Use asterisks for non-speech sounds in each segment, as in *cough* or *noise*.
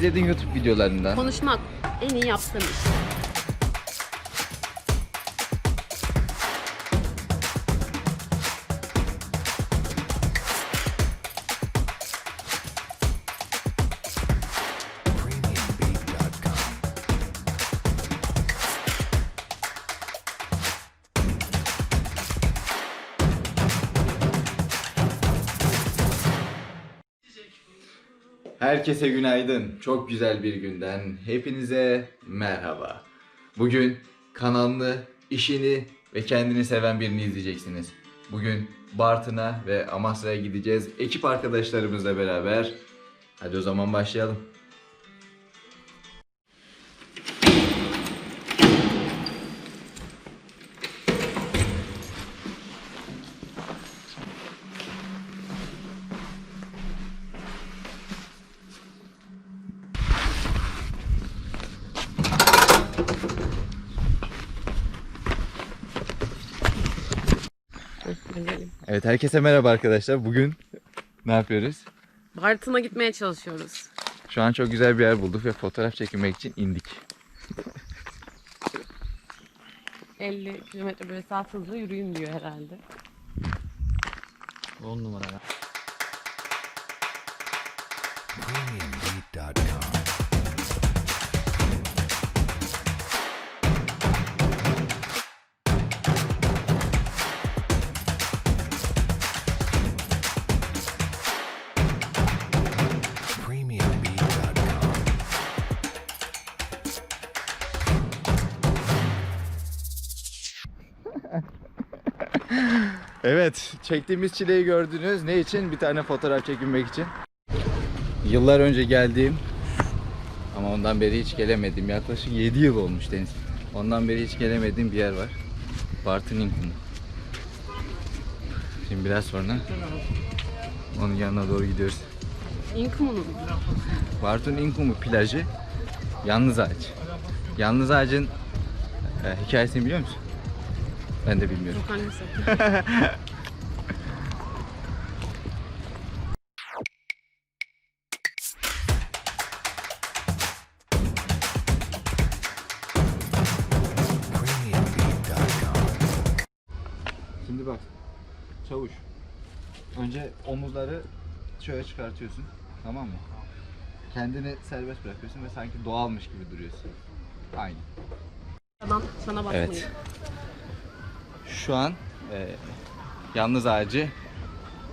İzlediğin YouTube videolarından. Konuşmak en iyi yaptığım iş. Herkese günaydın. Çok güzel bir günden hepinize merhaba. Bugün kanalını, işini ve kendini seven birini izleyeceksiniz. Bugün Bartın'a ve Amasra'ya gideceğiz. Ekip arkadaşlarımızla beraber. Hadi o zaman başlayalım. Evet herkese merhaba arkadaşlar. Bugün ne yapıyoruz? Bartın'a gitmeye çalışıyoruz. Şu an çok güzel bir yer bulduk ve fotoğraf çekilmek için indik. 50 kilometre böyle saat hızlı yürüyün diyor herhalde. 10 numara premiumbeat.com. Evet, çektiğimiz çileyi gördünüz. Ne için? Bir tane fotoğraf çekinmek için. Yıllar önce geldiğim ama ondan beri hiç gelemedim. Yaklaşık 7 yıl olmuş Deniz. Ondan beri hiç gelemediğim bir yer var. Bartın İnkumu. Şimdi biraz sonra onun yanına doğru gidiyoruz. İnkumu'nun. Bartın İnkumu plajı Yalnız Ağaç. Yalnız Ağaç'ın e, hikayesini biliyor musun? Ben de bilmiyorum. Yok hangisi? premiumbeat.com. Şimdi bak. Çavuş. Önce omuzları şöyle çıkartıyorsun. Tamam mı? Kendini serbest bırakıyorsun ve sanki doğalmış gibi duruyorsun. Aynı. Adam sana bakmayın. Evet. Şu an e, yalnız ağacı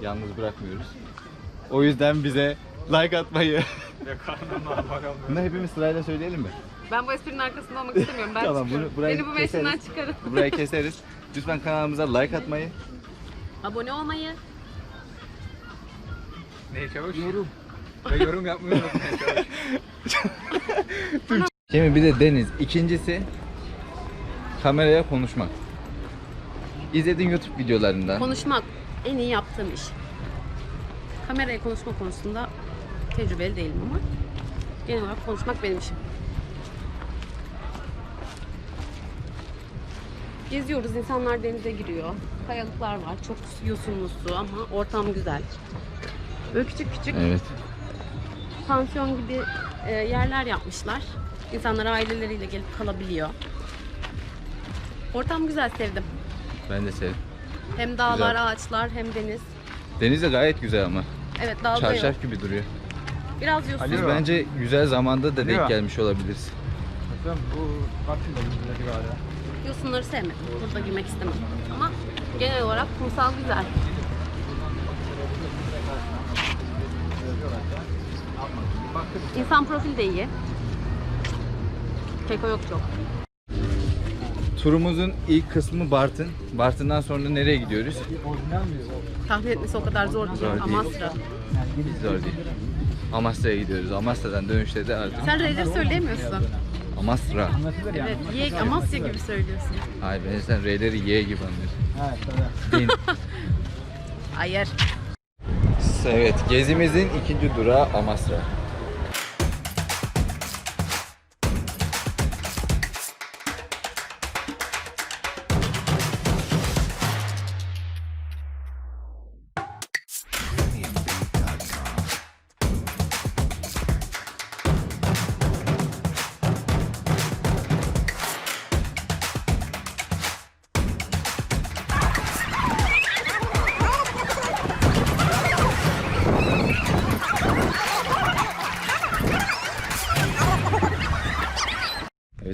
yalnız bırakmıyoruz. O yüzden bize like atmayı. Bunu hepimiz sırayla söyleyelim mi? Ben bu esprinin arkasında olmak istemiyorum. Ben *laughs* Tamam, bunu- burayı Beni bu mevsimden keseriz. çıkarın. Burayı *laughs* keseriz. Lütfen kanalımıza like atmayı. Abone olmayı. Ne çavuş? Yorum. Ve yorum yapmayı unutmayın çavuş. Şimdi bir de Deniz. İkincisi kameraya konuşmak. İzlediğin YouTube videolarından. Konuşmak en iyi yaptığım iş. Kameraya konuşma konusunda tecrübeli değilim ama genel olarak konuşmak benim işim. Geziyoruz, insanlar denize giriyor. Kayalıklar var, çok yosunlu su ama ortam güzel. Böyle küçük küçük Evet. pansiyon gibi e, yerler yapmışlar. İnsanlar aileleriyle gelip kalabiliyor. Ortam güzel, sevdim. Ben de sevdim. Hem dağlar, Güzel. ağaçlar hem deniz. Deniz de gayet güzel ama. Evet dalga yok. Çarşaf gibi duruyor. Biraz yosun. Biz bence güzel zamanda da denk Alo. gelmiş olabiliriz. Hocam bu Bartın'da bizimle galiba. Yosunları sevmedim. Burada girmek istemem. Ama genel olarak kumsal güzel. İnsan profili de iyi. Keko yok çok. Turumuzun ilk kısmı Bartın. Bartın'dan sonra nereye gidiyoruz? Tahmin etmesi o kadar zor değil. Zor değil. Amasra. Zor değil. Amasra'ya gidiyoruz. Amasra'dan dönüşte de artık Sen R'leri söyleyemiyorsun. Amasra. Evet, Y, Amasya gibi söylüyorsun. Ay ben sen R'leri Y gibi anlıyorsun. Evet. Hayır. evet, gezimizin ikinci durağı Amasra.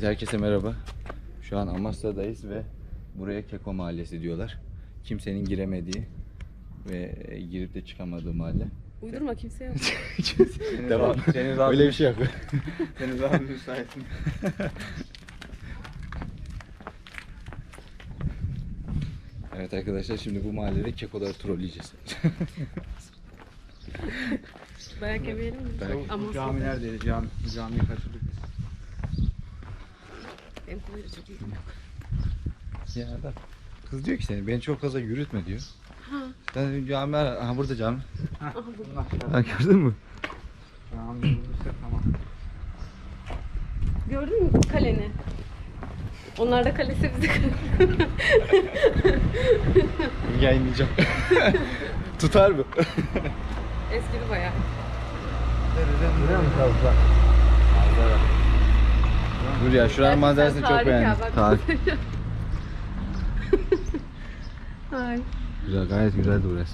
Evet herkese merhaba. Şu an Amasya'dayız ve buraya Keko Mahallesi diyorlar. Kimsenin giremediği ve e, girip de çıkamadığı mahalle. Uydurma kimse yok. *laughs* Devam. Deniz abi, Öyle bir şey yok. *laughs* Deniz abi müsaitim. *laughs* Evet arkadaşlar şimdi bu mahallede kekoları trolleyeceğiz. Dayak yemeyelim mi? Dayak- Ama Bu cami neredeydi? Cami, kaçırdık biz. Benim konuyla çok iyi. ya da kız diyor ki seni beni çok fazla yürütme diyor. Ha. Sen cami ara. Aha burada cami. Allah Ha, gördün mü? Cami bulursak tamam. Gördün mü kaleni? Onlar da kalesi bize *laughs* Yayınlayacağım. *laughs* Tutar mı? Eskidi bayağı. Görüyor musun tavuklar? Dur ya şuranın manzarasını çok beğendim. *laughs* Ay. Güzel gayet güzeldi burası.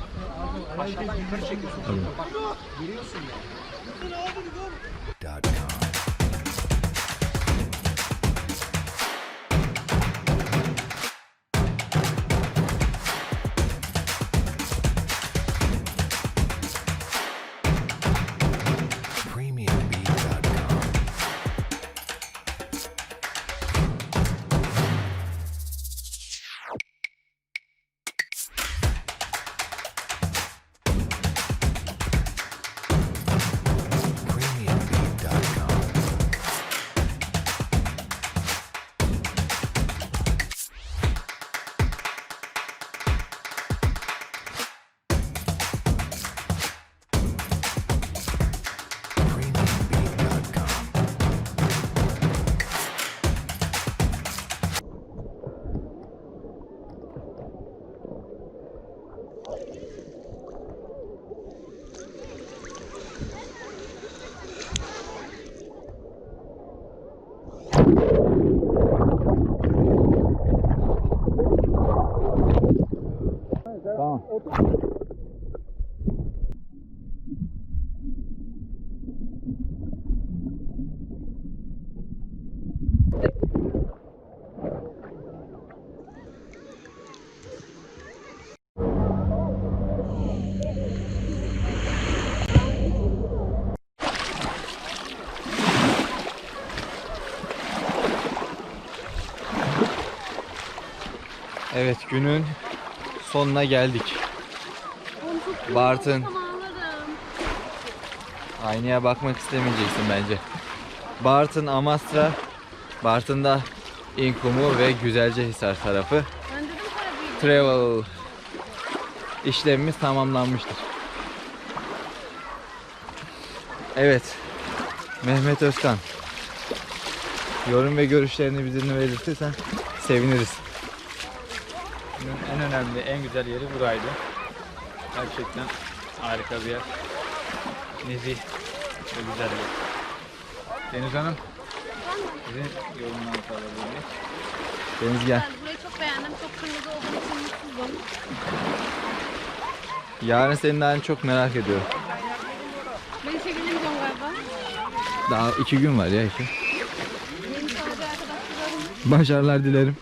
Dot com. Tamam. Evet günün sonuna geldik. Bartın aynaya bakmak istemeyeceksin bence. Bartın Amasra, Bartın'da İnkumu ve Güzelcehisar tarafı. Ben dedim Karabük. Travel işlemimiz tamamlanmıştır. Evet. Mehmet Özkan. Yorum ve görüşlerini bizimle belirtirsen seviniriz. Önemli, en güzel yeri buraydı. Gerçekten harika bir yer. Nezih ve güzel bir yer. Deniz Hanım, sizin yorumlarınızı alabilir miyiz? Deniz gel. Ben burayı çok beğendim. Çok kırmızı olduğum için mutsuzum. Yarın senin halini çok merak ediyorum. Ben işe gelemeyeceğim galiba. Daha iki gün var ya iki. Arkadaşlarım Başarılar dilerim.